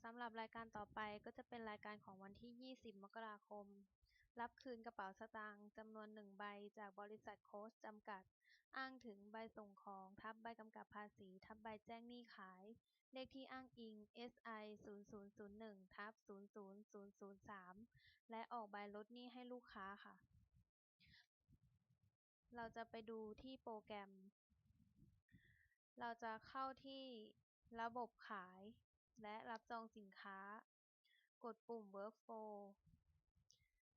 สำหรับรายการต่อไปก็จะเป็นรายการของวันที่ 20 มกราคม รับคืนกระเป๋าสตางค์จำนวน1ใบจากบริษัทโค้ชจำกัด อ้างถึงใบส่งของทับใบกำกับภาษี ทับใบแจ้งหนี้ขาย เลขที่อ้างอิง SI 0001ทับ00003 และออกใบลดหนี้ให้ลูกค้าค่ะ เราจะไปดูที่โปรแกรม เราจะเข้าที่ระบบขาย และรับจองสินค้ากดปุ่ม Workflow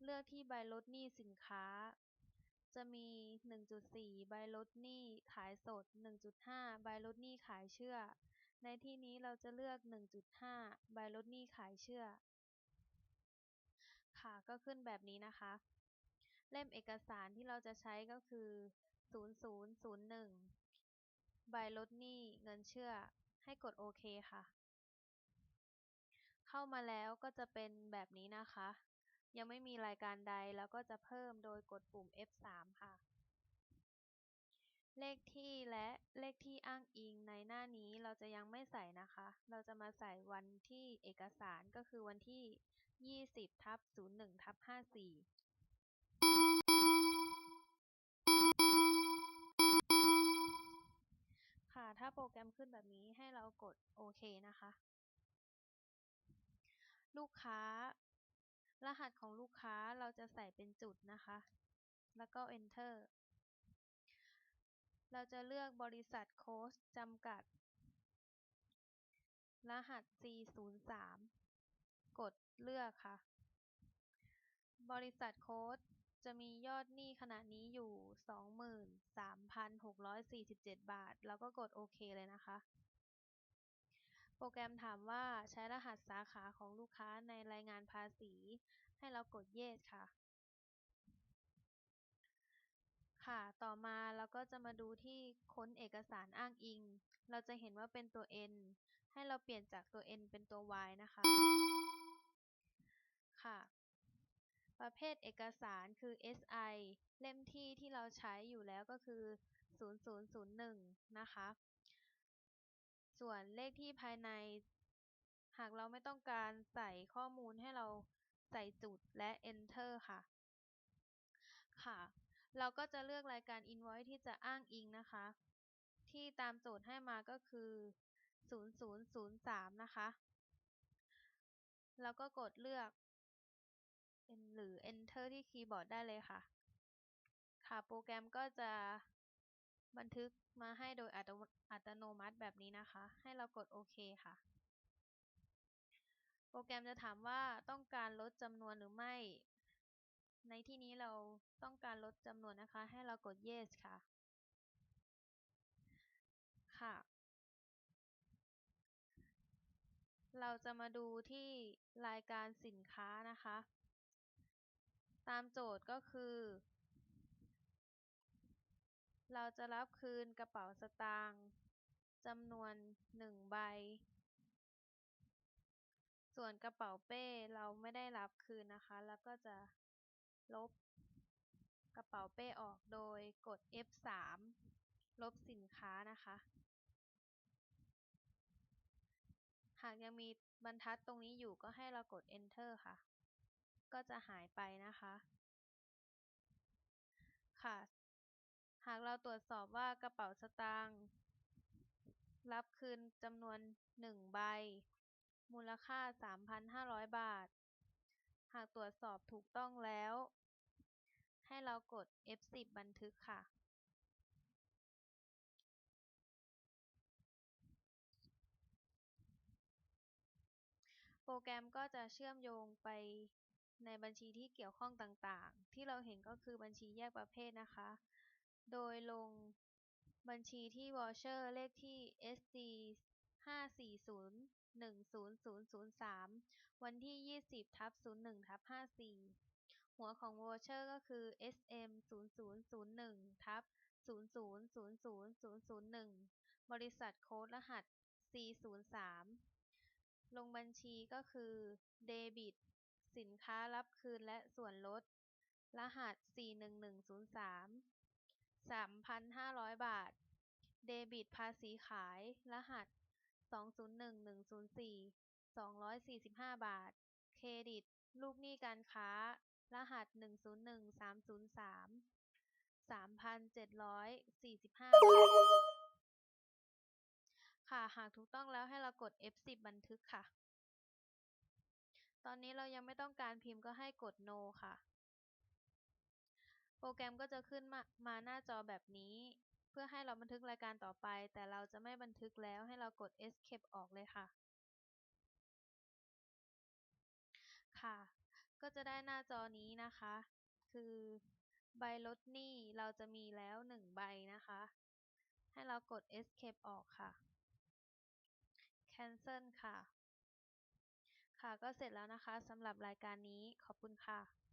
เลือกที่ใบลดหนี้สินค้า จะมี 1.4 ใบลดหนี้ขายสด 1.5 ใบลดหนี้ขายเชื่อ ในที่นี้เราจะเลือก 1.5 ใบลดหนี้ขายเชื่อ ค่ะก็ขึ้นแบบนี้นะคะ เล่มเอกสารที่เราจะใช้ก็คือ 0001 ใบลดหนี้เงินเชื่อ ให้กดโอเคค่ะ เข้ามาแล้วก็จะเป็นแบบนี้นะคะ ยังไม่มีรายการใดแล้วก็จะเพิ่มโดยกดปุ่ม F3 ค่ะ เลขที่และเลขที่อ้างอิงในหน้านี้เราจะยังไม่ใส่นะคะ เราจะมาใส่วันที่เอกสารก็คือวันที่ 20ทับ01ทับ54ค่ะ ถ้าโปรแกรมขึ้นแบบนี้ให้เรากดโอเคนะคะ ลูกค้า รหัสของลูกค้าเราจะใส่เป็นจุดนะคะ แล้วก็ enter เราจะเลือกบริษัทโค้ชจำกัด รหัส 403 กดเลือกค่ะ บริษัทโค้ชจะมียอดหนี้ขณะนี้อยู่ 23,647 บาท แล้วก็กดโอเคเลยนะคะ โปรแกรมถามว่าใช้ สสาขาของลูกค้าในรายงานภาษี ให้เรากด yes ค่ะ ค่ะ ต่อมาเราก็จะมาดูที่ค้นเอกสารอ้างอิง เราจะเห็นว่าเป็นตัว n ให้เราเปลี่ยนจากตัว n เป็นตัว y นะคะ ค่ะ ประเภทเอกสารคือ SI เล่มที่ที่เราใช้อยู่แล้วก็คือ 0001 นะคะ ส่วนเลขที่ภายใน หากเราไม่ต้องการใส่ข้อมูลให้เราใส่จุดและ enter ค่ะ ค่ะ เราก็จะเลือกรายการ invoice ที่จะอ้างอิงนะคะ ที่ตามโจทย์ให้มาก็คือ 0003 นะคะ แล้วก็กดเลือก หรือ enter ที่คีย์บอร์ดได้เลยค่ะ ค่ะ โปรแกรมก็จะบันทึกมาให้โดยอัตโนมัติแบบนี้นะคะ ให้เรากดโอเคค่ะ โปรแกรมจะถามว่าต้องการลดจำนวนหรือไม่ ในที่นี้เราต้องการลดจำนวนนะคะ ให้เรากด yes ค่ะ ค่ะ เราจะมาดูที่รายการสินค้านะคะ ตามโจทย์ก็คือ เราจะรับคืนกระเป๋าสตางค์จำนวนหนึ่งใบ ส่วนกระเป๋าเป้เราไม่ได้รับคืนนะคะ แล้วก็จะลบกระเป๋าเป้ออกโดยกด F3 ลบสินค้านะคะ หากยังมีบรรทัดตรงนี้อยู่ก็ให้เรากด Enter ค่ะ ก็จะหายไปนะคะ ค่ะ หากเราตรวจสอบว่ากระเป๋าสตางค์รับคืนจำนวน 1 ใบ มูลค่า3,500บาท หากตรวจสอบถูกต้องแล้ว ให้เรากด F10 บันทึกค่ะ โปรแกรมก็จะเชื่อมโยงไปในบัญชีที่เกี่ยวข้องต่างๆ ที่เราเห็นก็คือบัญชีแยกประเภทนะคะ โดยลงบัญชีที่วอเชอร์เลขที่ SD 540100003วันที่20ทับ01ทับ54หัวของวอเชอร์ก็คือ SM 0001ทับ0000001 บริษัทโค้ดรหัส C03 ลงบัญชีก็คือเดบิต สินค้ารับคืนและส่วนลด รหัส 41103 3,500 บาท เดบิตภาษีขาย รหัส 201104สองร้อยสี่สิบห้าบาท เครดิต ลูกหนี้การค้า รหัสหนึ่งศูนย์หนึ่งสามศูนย์สามสามพันเจ็ดร้อยสี่สิบห้าบาท ค่ะ หากถูกต้องแล้วให้เรากด F10 บันทึกค่ะ ตอนนี้เรายังไม่ต้องการพิมพ์ก็ให้กด no ค่ะ โปรแกรมก็จะขึ้นมามาหน้าจอแบบนี้ พื่อให้เราบันทึกรายการต่อไป แต่เราจะไม่บันทึกแล้ว ให้เรากด escape ออกเลยค่ะ ค่ะ ก็จะได้หน้าจอนี้นะคะ คือใบลดหนี้เราจะมีแล้วหนึ่งใบนะคะ ให้เรากด escape ออกค่ะ cancel ค่ะ ค่ะก็เสร็จแล้วนะคะสำหรับรายการนี้ขอบคุณค่ะ